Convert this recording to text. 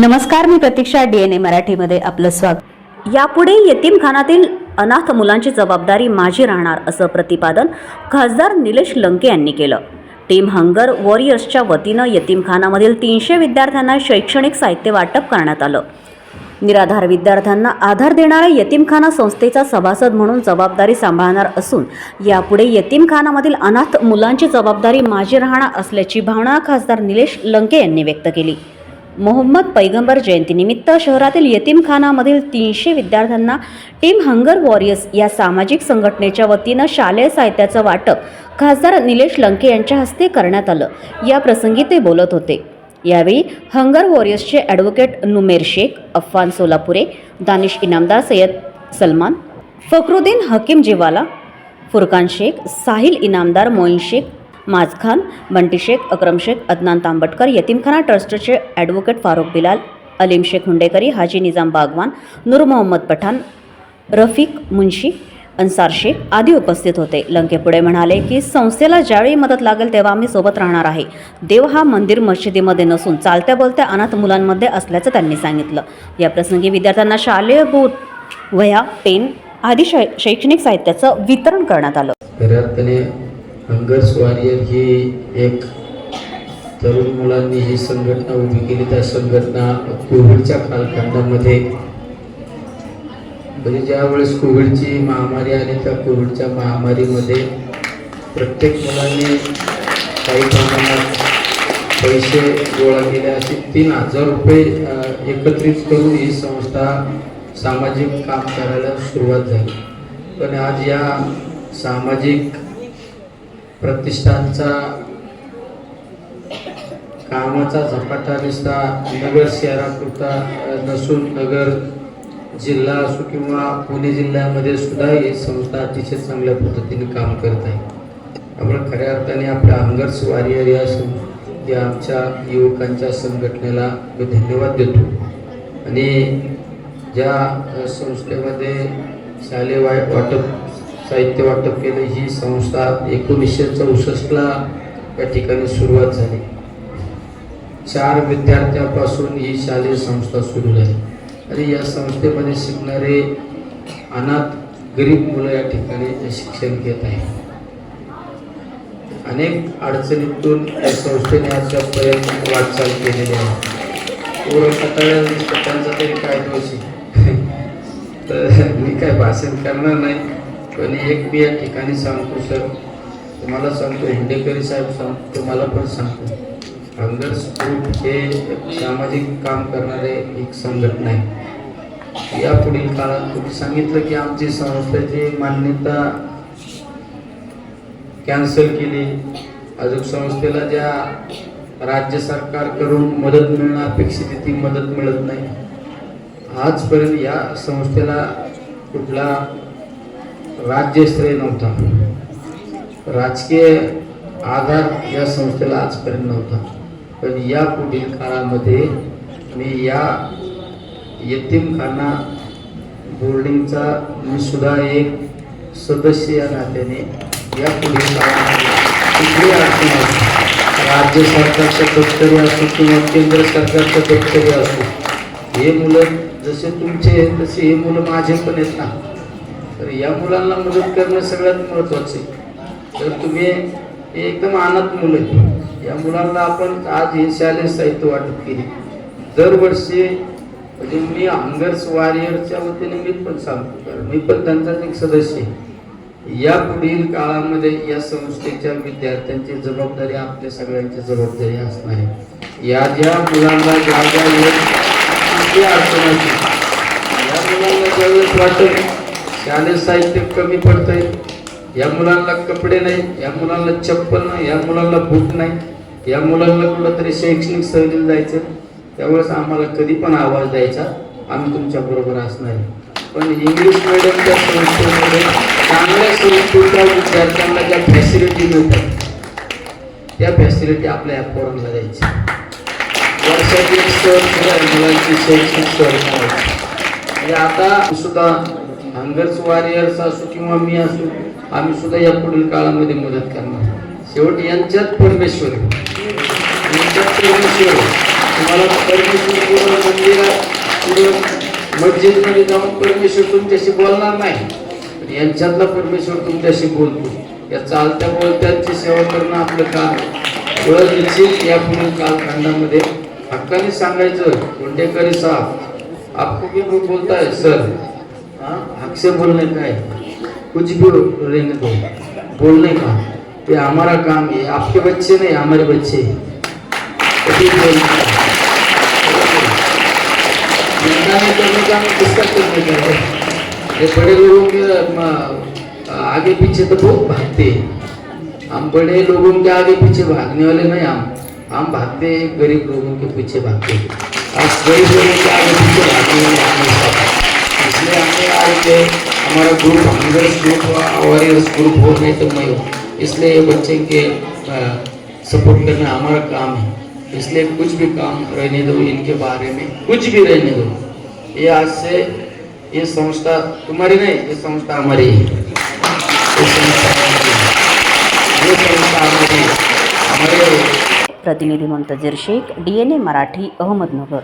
नमस्कार मी प्रतीक्षा डीएनए मराठीमध्ये आपलं स्वागत. यापुढे यतीमखानातील अनाथ मुलांची जबाबदारी माझी राहणार असं प्रतिपादन खासदार निलेश लंके यांनी केलं. टीम हंगर वॉरियर्सच्या वतीनं यतीमखानामधील तीनशे विद्यार्थ्यांना शैक्षणिक साहित्य वाटप करण्यात आलं. निराधार विद्यार्थ्यांना आधार देणाऱ्या यतीमखाना संस्थेचा सभासद म्हणून जबाबदारी सांभाळणार असून यापुढे यतीमखानामधील अनाथ मुलांची जबाबदारी माझी राहणार असल्याची भावना खासदार निलेश लंके यांनी व्यक्त केली. मोहम्मद पैगंबर जयंतीनिमित्त शहरातील यतीमखानामधील तीनशे विद्यार्थ्यांना टीम हंगर वॉरियर्स या सामाजिक संघटनेच्या वतीनं शालेय साहित्याचं वाटप खासदार निलेश लंके यांच्या हस्ते करण्यात आलं. या प्रसंगी ते बोलत होते. यावेळी हंगर वॉरियर्सचे ॲडव्होकेट नुमेर शेख अफान सोलापुरे दानिश इनामदार सय्यद सलमान फखरुद्दीन हकीम जिवाला फुरकान शेख साहिल इनामदार मोईन शेख माजखान बंटी शेख अक्रम शेख अदनान तांबटकर यतीमखाना ट्रस्टचे ॲडव्होकेट फारुख बिलाल अलीम शेख हुंडेकरी हाजी निजाम बागवान नूर मोहम्मद पठाण रफिक मुन्शी अन्सार शेख आदी उपस्थित होते. लंके पुढे म्हणाले की संस्थेला ज्यावेळी मदत लागेल तेव्हा आम्ही सोबत राहणार आहे. देव हा मंदिर मशिदीमध्ये नसून चालत्या बोलत्या अनाथ मुलांमध्ये असल्याचं त्यांनी सांगितलं. या प्रसंगी विद्यार्थ्यांना शालेय बूट वह्या पेन आदी शै शैक्षणिक साहित्याचं वितरण करण्यात आलं. खऱ्या अर्थाने हंगर्स वॉरियर ही एक तरुण मुलांनी ही संघटना उभी केली. त्या संघटना कोविडच्या कालखंडामध्ये म्हणजे ज्यावेळेस कोविडची महामारी आली त्या कोविडच्या महामारीमध्ये प्रत्येक मुलांनी काही प्रमाणात पैसे गोळा केले. असे तीन हजार रुपये एकत्रित करून ही संस्था सामाजिक काम करायला सुरुवात झाली. पण आज या सामाजिक प्रतिष्ठानचा कामाचा झपाटा निसता नगर शहरापुरता नसून नगर जिल्हा असो किंवा पुणे जिल्ह्यामध्ये सुद्धा ही संस्था अतिशय चांगल्या पद्धतीने काम करत आहे. आपण खऱ्या अर्थाने आपल्या अंगर्स वॉरियर या या आमच्या युवकांच्या संघटनेला मी धन्यवाद देतो. आणि ज्या संस्थेमध्ये शालेय वाटप साहित्य वाटप केलं. ही संस्था एकोणीसशे चौसष्टला या ठिकाणी सुरुवात झाली. चार विद्यार्थ्यापासून ही शालेय संस्था सुरू झाली. आणि या संस्थेमध्ये शिकणारे अनाथ गरीब मुलं या ठिकाणी शिक्षण घेत आहेत. अनेक अडचणीतून या संस्थेने आजच्यापर्यंत वाटचाल केलेली आहे. पोरं त्यांचा तरी काय दोषी? तर मी काय भाषण करणार नाही. पण एक मी या ठिकाणी सांगतो सर. तुम्हाला सांगतो हिंडेकरी साहेब सांग तुम्हाला पण सांगतो. हंगर्स ग्रुप हे सामाजिक काम करणारे एक संघटना आहे. या पुढील काळात तुम्ही सांगितलं की आमची संस्थेची मान्यता कॅन्सल केली. अजून संस्थेला ज्या राज्य सरकारकडून मदत मिळणं अपेक्षित ती मदत मिळत नाही. आजपर्यंत या संस्थेला कुठला राज्यश्रेय नव्हता. राजकीय आधार या संस्थेला आजपर्यंत नव्हता. पण या पुढील काळामध्ये मी या यतीमखाना बोर्डिंगचा मी सुद्धा एक सदस्य या नात्याने या पुढील काळामध्ये राज्य सरकारचं दप्तरी असो किंवा केंद्र सरकारचं दप्तरी असो हे मुलं जसे तुमचे आहेत तसे हे मुलं माझे पण आहेत ना. तर या मुलांना मदत करणं सगळ्यात महत्त्वाचं आहे. तर तुम्ही हे एकदम अनाथ मुलं आहे या मुलांना आपण आज हे शालेय साहित्य वाटप केली. दरवर्षी म्हणजे मी हंगर्स वॉरियरच्या वतीने मी पण सांगतो. कारण मी पण त्यांचाच एक सदस्य आहे. या पुढील काळामध्ये या संस्थेच्या विद्यार्थ्यांची जबाबदारी आपल्या सगळ्यांची जबाबदारी असणार आहे. या ज्या मुलांना ज्या ज्या वेळेस अडचण या मुलांना ज्यावेळेस वाटेल शालेय साहित्य कमी पडतंय. या मुलांना कपडे नाही या मुलांना चप्पल नाही या मुलांना बूट नाही या मुलांना कुठंतरी शैक्षणिक सहलीला जायचं. त्यावेळेस आम्हाला कधी पण आवाज द्यायचा आम्ही तुमच्या बरोबर असणार पण इंग्लिश मिडियमच्या संस्थेमध्ये चांगल्या संस्थेच्या विद्यार्थ्यांना ज्या फॅसिलिटी मिळतात त्या फॅसिलिटी आपल्या या पोरांना द्यायची वर्षातील सर मुलांची शैक्षणिक सहल म्हणजे आता सुद्धा हंगर्स वॉरियर्स असो किंवा मी असो आम्ही सुद्धा या पुढील काळामध्ये मदत करणार. शेवट यांच्यात परमेश्वर यांच्यात परमेश्वर तुम्हाला परमेश्वर पुढं मंदिरात मस्जिदमध्ये जाऊन परमेश्वर तुमच्याशी बोलणार नाही. पण यांच्यातला परमेश्वर तुमच्याशी बोलतो. या चालत्या बोलत्यांची सेवा करणं आपलं काम ओळख निश्चित या पुढील कालखंडामध्ये हक्काने सांगायचं कोंडेकरी साहब आपको भी बोलताय सर हक से बोलने का है। कुछ भी रहने दो बोलने का। ये हमारा काम है, आपके बच्चे नहीं, हमारे बच्चे। हैं है? ये बड़े लोगों के आगे पीछे तो बहुत भागते हैं। हम बड़े लोगों के आगे पीछे भागने वाले नहीं, हम हम भागते हैं, गरीब लोगों के पीछे भागते हैं। गरीब लोगों के आगे पीछे भागने वाले हमने आज के हमारा group hungers group warriors group हो नहीं तो मैं इसलिए बच्चे के सपोर्ट करना हमारा काम है। इसलिए कुछ भी काम रहने दो इनके बारे में, कुछ भी रहने दो। ये आज से ये संस्था तुम्हारी नहीं, ये संस्था हमारी है। संस्था संस्था प्रतिनिधी Muntazir Sheikh D N A Marathi, Ahmednagar.